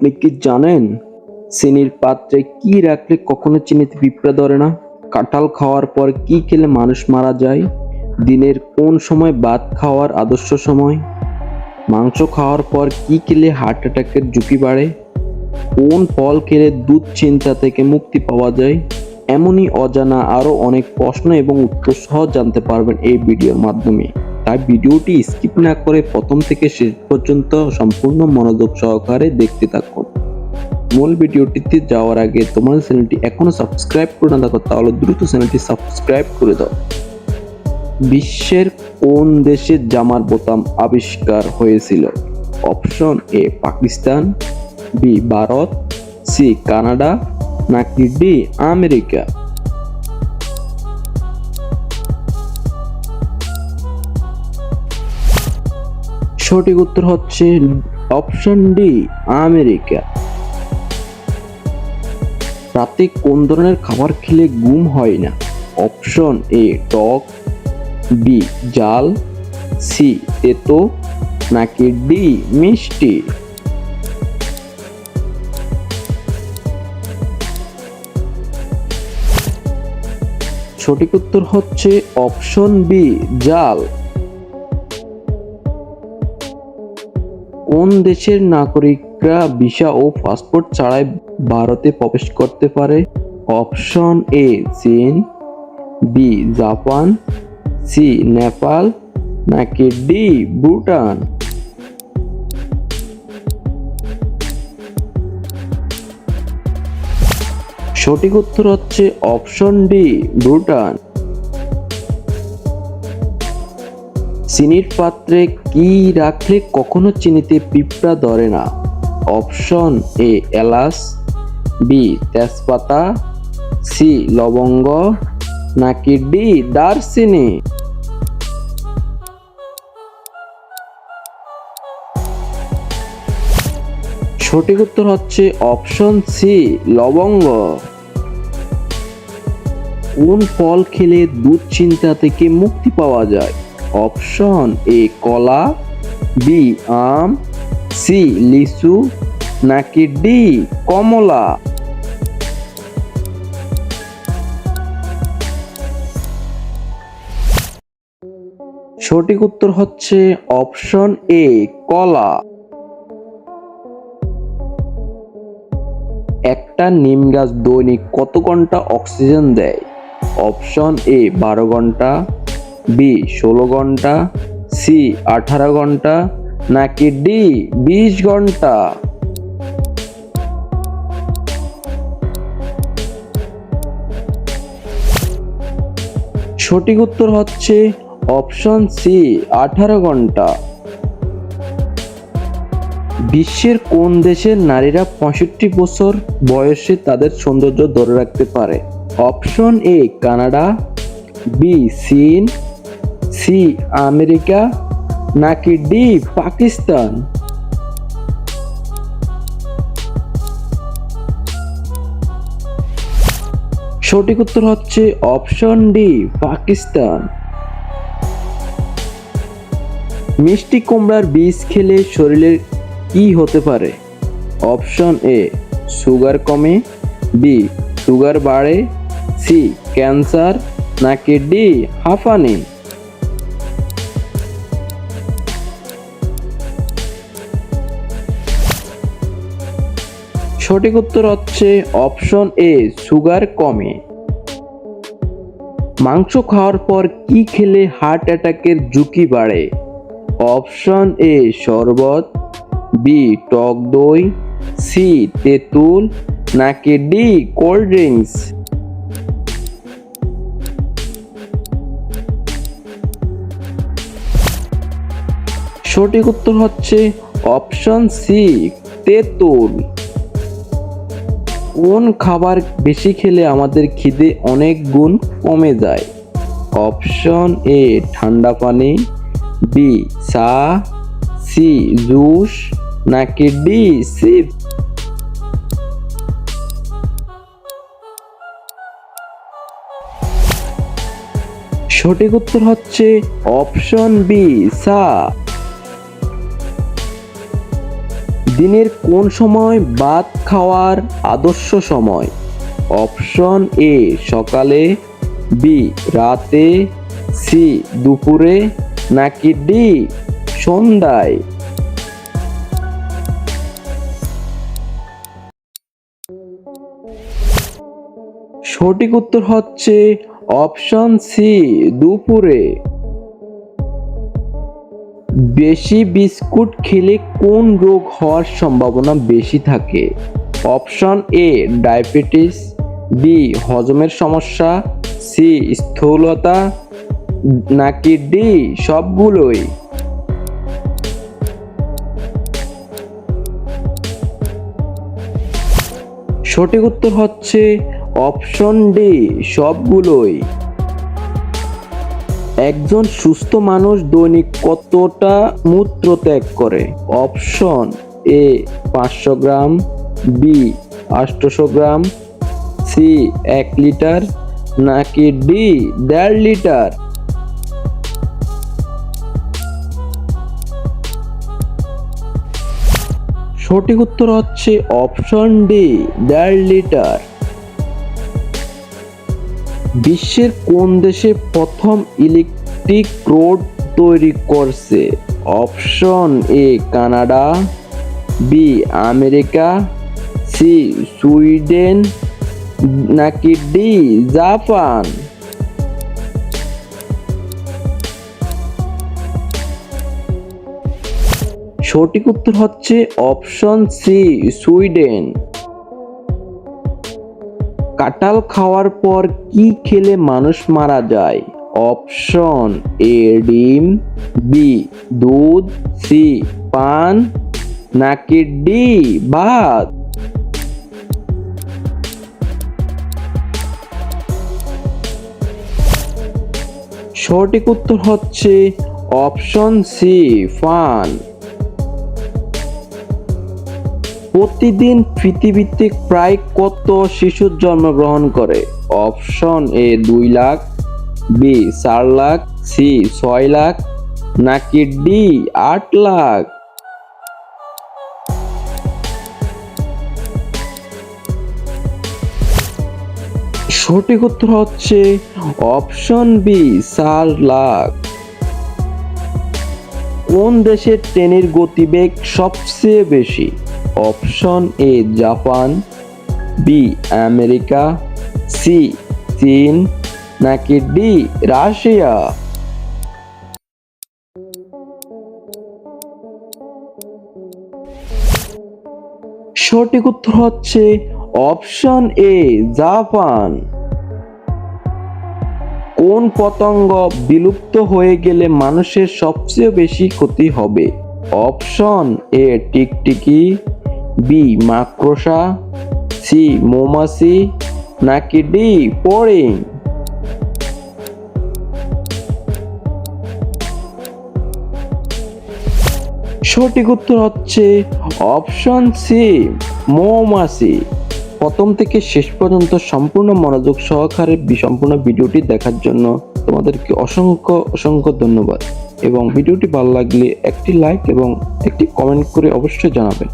আপনি কি জানেন চিনির পাত্রে কি রাখলে কখনো চিনিতে পিঁপড়া ধরে না? কাঁঠাল খাওয়ার পর কি খেলে মানুষ মারা যায়? দিনের কোন সময় ভাত খাওয়ার আদর্শ সময়? মাংস খাওয়ার পর কি খেলে হার্ট অ্যাটাকের ঝুঁকি বাড়ে? কোন ফল খেলে দুধ চিন্তা থেকে মুক্তি পাওয়া যায়? এমনই অজানা আরও অনেক প্রশ্ন এবং উত্তর সহ জানতে পারবেন এই ভিডিওর মাধ্যমে। তাই ভিডিওটি স্কিপ না করে প্রথম থেকে শেষ পর্যন্ত সম্পূর্ণ মনোযোগ সহকারে দেখতে থাকুন। মূল ভিডিওটিতে যাওয়ার আগে তোমার চ্যানেলটি এখনও সাবস্ক্রাইব করে না থাকো, তাহলে দ্রুত চ্যানেলটি সাবস্ক্রাইব করে দাও। বিশ্বের কোন দেশে জামার বোতাম আবিষ্কার হয়েছিল? Option A, Pakistan, B, Bharat, C, Canada, নাকি ডি, আমেরিকা? সঠিক উত্তর হচ্ছে অপশন ডি, আমেরিকা। রাতে কোন ধরনের খাবার খেলে গুম হয় না? অপশন এ, টক, বি, জাল, সি, তেতো, নাকি ডি, মিষ্টি। সঠিক উত্তর হচ্ছে অপশন বি, জাল। কোন দেশের নাগরিকরা ভিসা ও পাসপোর্ট ছাড়াই ভারতে প্রবেশ করতে পারে? অপশন এ, চীন, বি, জাপান, সি, নেপাল, নাকি ডি, ভুটান? সঠিক উত্তর হচ্ছে অপশন ডি, ভুটান। চিনির পাত্রে কি রাখলে কখনো চিনিতে পিঁপড়া ধরে না? অপশন এ এলাচ বি তেজপাতা সি লবঙ্গ, নাকি ডি দারচিনি? সঠিক উত্তর হচ্ছে অপশন সি লবঙ্গ। কোন ফল খেলে দুধ চিন্তা থেকে মুক্তি পাওয়া যায়? অপশন এ কলা, বি আম, সি লিচু, নাকি ডি কমলা? সঠিক উত্তর হচ্ছে অপশন এ কলা। একটা নিম গাছ দৈনিক কত ঘণ্টা অক্সিজেন দেয়? অপশন এ বারো ঘণ্টা বি, ষোলো ঘণ্টা, সি, আঠারো ঘণ্টা, নাকি ডি, বিশ ঘণ্টা? সঠিক উত্তর হচ্ছে অপশন সি, আঠারো ঘণ্টা। বিশ্বের কোন দেশের নারীরা পঁয়ষট্টি বছর বয়সে তাদের সৌন্দর্য ধরে রাখতে পারে? অপশন এ, কানাডা, বি, চীন সি আমেরিকা নাকি ডি পাকিস্তান সঠিক উত্তর হচ্ছে অপশন ডি, পাকিস্তান। মিষ্টি কুমড়ার বীজ খেলে শরীরের কি হতে পারে? অপশন এ, সুগার কমে। বি, সুগার বাড়ে। C, cancer. নাকি ডি, হাঁফানি। সঠিক উত্তর হচ্ছে অপশন এ, সুগার কমে। মাংস খাওয়ার পর কি খেলে হার্ট অ্যাটাকের ঝুঁকি বাড়ে? অপশন এ, শরবত, বি, টক দই, সি, তেঁতুল, নাকি ডি, কোল্ড ড্রিঙ্কস? সঠিক উত্তর হচ্ছে অপশন সি, তেঁতুল। কোন খাবার বেশি খেলে আমাদের খিদে অনেক গুণ কমে যায়? অপশন এ ঠান্ডা পানি। বি চা। C juice. নাকি ডি সিপ। সঠিক উত্তর হচ্ছে অপশন বি চা। দিনের কোন সময় ভাত খাওয়ার আদর্শ সময়? অপশন এ, সকালে, বি, রাতে, সি, দুপুরে, নাকি ডি, সন্ধ্যায়? সঠিক উত্তর হচ্ছে অপশন সি, দুপুরে। বেশি বিস্কুট খেলে কোন রোগ হওয়ার সম্ভাবনা বেশি থাকে? অপশন এ, ডায়াবেটিস, বি, হজমের সমস্যা, সি, স্থূলতা, নাকি ডি, সবগুলোই? সঠিক উত্তর হচ্ছে অপশন ডি, সবগুলোই। একজন সুস্থ মানুষ দৈনিক কতটা মূত্র ত্যাগ করে? অপশন এ, পাঁচশো গ্রাম, বি আটশোশো গ্রাম, সি, এক লিটার, নাকি ডি, দেড় লিটার? সঠিক উত্তর হচ্ছে অপশন ডি, দেড় লিটার। বিশ্বের কোন দেশে প্রথম ইলেকট্রিক রোড তৈরি করছে? Option A, Canada, B, America, C, Sweden, নাকি ডি, জাপান? সঠিক উত্তর হচ্ছে অপশন সি, সুইডেন। কাঁঠাল খাওয়ার পর কি খেলে মানুষ মারা যায়? অপশন এ, ডিম, বি, দুধ, সি, পান, নাকি ডি, ভাত? সঠিক উত্তর হচ্ছে অপশন সি, ফান। প্রতিদিন পৃথিবীতে প্রায় কত শিশু জন্মগ্রহণ করে? অপশন এ দুই লাখ, বি চার লাখ, সি ছয় লাখ, নাকি ডি আট লাখ? সঠিক উত্তর হচ্ছে অপশন বি চার লাখ। কোন দেশের ট্রেনের গতিবেগ সবচেয়ে বেশি? Option A Japan, B America, C চীন, নাকি ডি রাশিয়া? সঠিক উত্তর হচ্ছে অপশন এ জাপান। কোন পতঙ্গ বিলুপ্ত হয়ে গেলে মানুষের সবচেয়ে বেশি ক্ষতি হবে? অপশন এ টিকটিকি বি, মাকড়সা, সি, মৌমাছি, নাকি ডি পড়িং সঠিক উত্তর হচ্ছে অপশন সি, মৌমাছি। প্রথম থেকে শেষ পর্যন্ত সম্পূর্ণ মনোযোগ সহকারে সম্পূর্ণ ভিডিওটি দেখার জন্য তোমাদেরকে অসংখ্য অসংখ্য ধন্যবাদ। এবং ভিডিওটি ভালো লাগলে একটি লাইক এবং একটি কমেন্ট করে অবশ্যই জানাবেন